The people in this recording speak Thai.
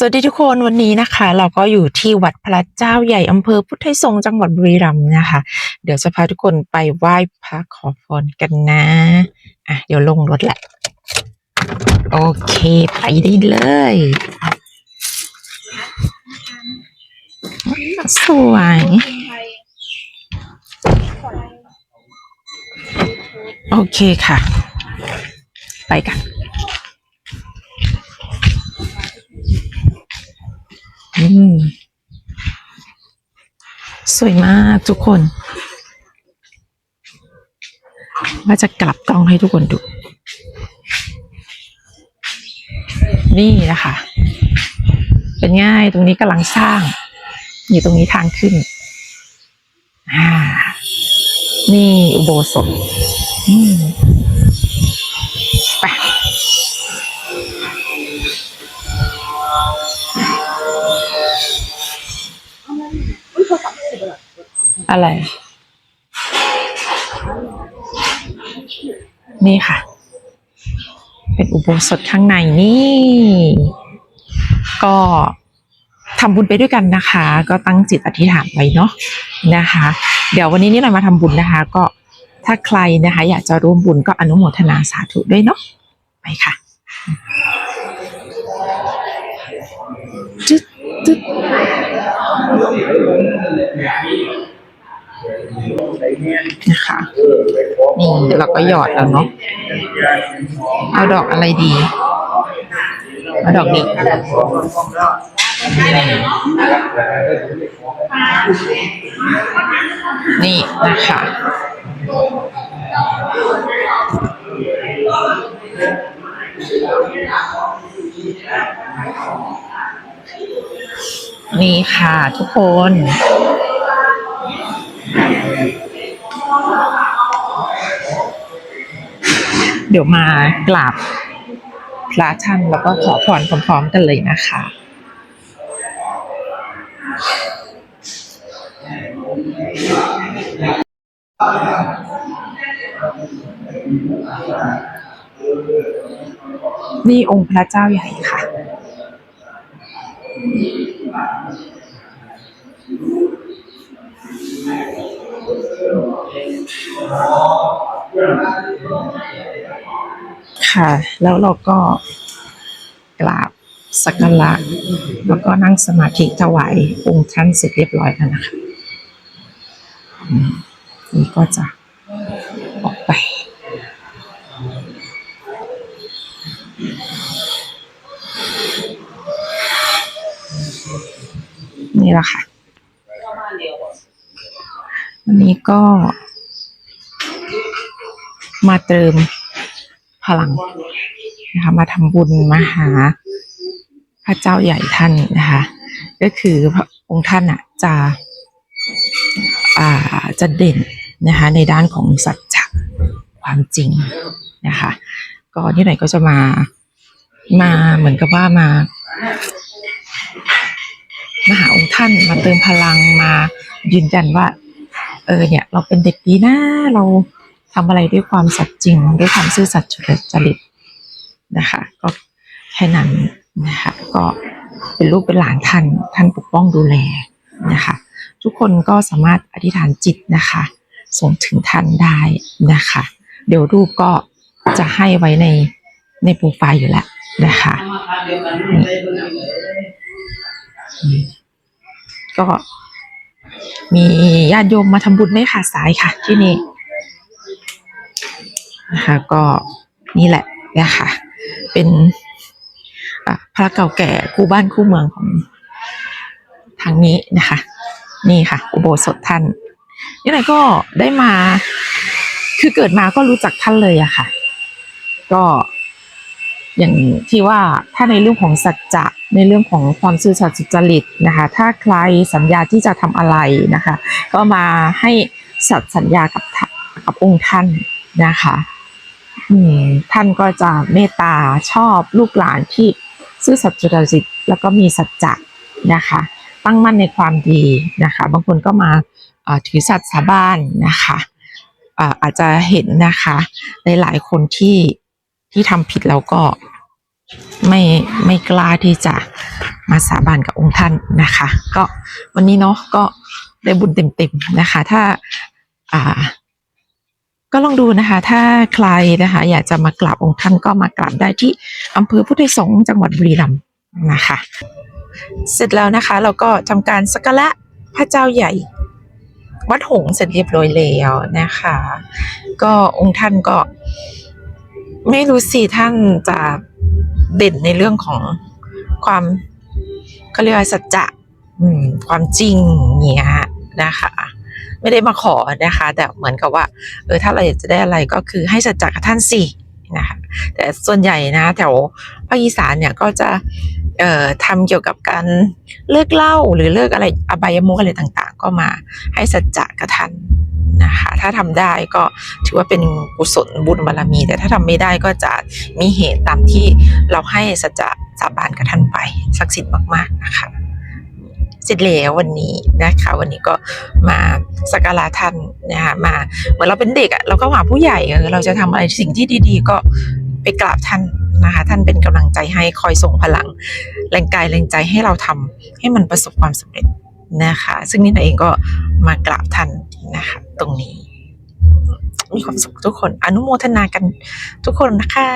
สวัสดีทุกคนวันนี้นะคะ เราก็อยู่ที่วัดพระเจ้าใหญ่อำเภอพุทธไทยสงจังหวัดบุรีรัมย์นะคะ เดี๋ยวจะพาทุกคนไปไหว้พระขอพรกันนะอะเดี๋ยวลงรถแหละโอเคไปได้เลยสวยโอเคค่ะ ไปกัน สวยมากทุกคน ว่าจะกลับกล้องให้ทุกคนดู นี่นะคะ เป็นง่ายตรงนี้กำลังสร้าง อยู่ตรงนี้ทางขึ้น อ่า นี่อุโบสถอืม อะไร นี่ค่ะ เป็นอุโบสถข้างในนี่ ก็ทำบุญไปด้วยกันนะคะ ก็ตั้งจิตอธิษฐานไว้เนาะนะคะ เดี๋ยววันนี้นี่เรามาทำบุญนะคะ ก็ถ้าใครนะคะ อยากจะร่วมบุญก็อนุโมทนาสาธุด้วยเนาะไปค่ะจึ๊ดจึ๊ด นะคะนี่เราก็หยอดแล้วเนาะเอาดอกอะไรดีเอาดอกนี้นี่นะคะนี่ค่ะทุกคน เดี๋ยวมากราบพระท่านแล้วก็ขอพรพร้อมๆกันเลยนะคะนี่องค์พระเจ้าใหญ่ค่ะ ค่ะ แล้วเราก็กราบสักการะแล้วก็นั่งสมาธิถวายองค์ท่านเสร็จเรียบร้อยแล้วนะคะนี่ก็จะออกไป นี่แหละค่ะ วันนี้ก็มาเติม พลังนะคะมาทำบุญมาหาพระเจ้าใหญ่ท่านนะคะ ก็คือพระองค์ท่านอะจะอ่าจะเด่นนะคะในด้านของสัจจะความจริงนะคะก็ที่ไหนก็จะมามาเหมือนกับว่ามามาหาองค์ท่านมาเติมพลังมายืนยันว่า เออเนี่ย เราเป็นเด็กดีนะเรา ทำอะไรด้วยความสัตย์จริง ด้วยความซื่อสัตย์จริตนะคะ ก็แค่นั้นนะคะ ก็เป็นลูกเป็นหลานท่านท่านปกป้องดูแลนะคะ ทุกคนก็สามารถอธิษฐานจิตนะคะ ส่งถึงท่านได้นะคะ เดี๋ยวรูปก็จะให้ไว้ในในโปรไฟล์อยู่แล้วนะคะก็มีญาติโยมมาทำบุญไม่ขาดสายค่ะที่นี่ นะคะก็นี่แหละนะคะเป็นพระเก่าแก่คู่บ้านคู่เมืองของทางนี้นะคะ นี่ค่ะ อุโบสถท่านนี่ไหนก็ได้มา คือเกิดมาก็รู้จักท่านเลยอะค่ะ ก็อย่างที่ว่าถ้าในเรื่องของสัจจะในเรื่องของความซื่อสัตย์สุจริตนะคะ ถ้าใครสัญญาที่จะทำอะไรนะคะ ก็มาให้สัตย์สัญญากับท่านกับองค์ท่านนะคะ ท่านก็จะเมตตาชอบลูกหลานที่ซื่อสัตย์สุจริตแล้วก็มีสัจจะนะคะ ตั้งมั่นในความดีนะคะ บางคนก็มาถือสัตย์สาบานนะคะอาอาจจะเห็นนะคะหลายๆคนที่ที่ทำผิดแล้วก็ไม่ไม่กล้าที่จะมาสาบานกับองค์ท่านนะคะ ก็วันนี้เนาะก็ได้บุญเต็มๆนะคะ ถ้าอ่า ก็ลองดูนะคะ ถ้าใครนะคะ อยากจะมากราบองค์ท่านก็มากราบได้ที่อำเภอพุทธสงฆ์จังหวัดบุรีรัมย์นะคะ เสร็จแล้วนะคะ เราก็ทำการสักการะพระเจ้าใหญ่วัดหงส์เสร็จเรียบร้อยแล้วนะคะ ก็องค์ท่านก็ ไม่รู้สิท่านจะเด่นในเรื่องของความเขาเรียกว่าสัจจะความจริงเงี้ยนะคะ ไม่ได้มาขอนะคะ แต่เหมือนกับว่าเออถ้าเราอยากจะได้อะไรก็คือให้สัจจะกับท่านสินะคะแต่ส่วนใหญ่นะแถวภาคอีสานเนี่ยก็จะเอ่อทำเกี่ยวกับการเลิกเล้าหรือเลิกอะไรอบายมุขอะไรต่างๆ ก็มาให้สัจจะกับท่านนะคะถ้าทำได้ก็ถือว่าเป็นกุศลบุญบารมี แต่ถ้าทำไม่ได้ก็จะมีเหตุตามที่เราให้สัจจะสาบานกับท่านไปศักดิ์สิทธิ์มาก ๆ นะคะ เสร็จแล้ววันนี้นะคะ วันนี้ก็มาสักการะท่านนะคะมาเหมือนเราเป็นเด็กอะเราก็หาผู้ใหญ่เออเราจะทำอะไรสิ่งที่ดี ๆ ก็ไปกราบท่านนะคะท่านเป็นกำลังใจให้คอยส่งพลัง แรงกายแรงใจให้เราทำให้มันประสบความสำเร็จนะคะ ซึ่งนี่นาเองก็มากราบท่านนะคะตรงนี้ มีความสุขทุกคนอนุโมทนากันทุกคนนะคะ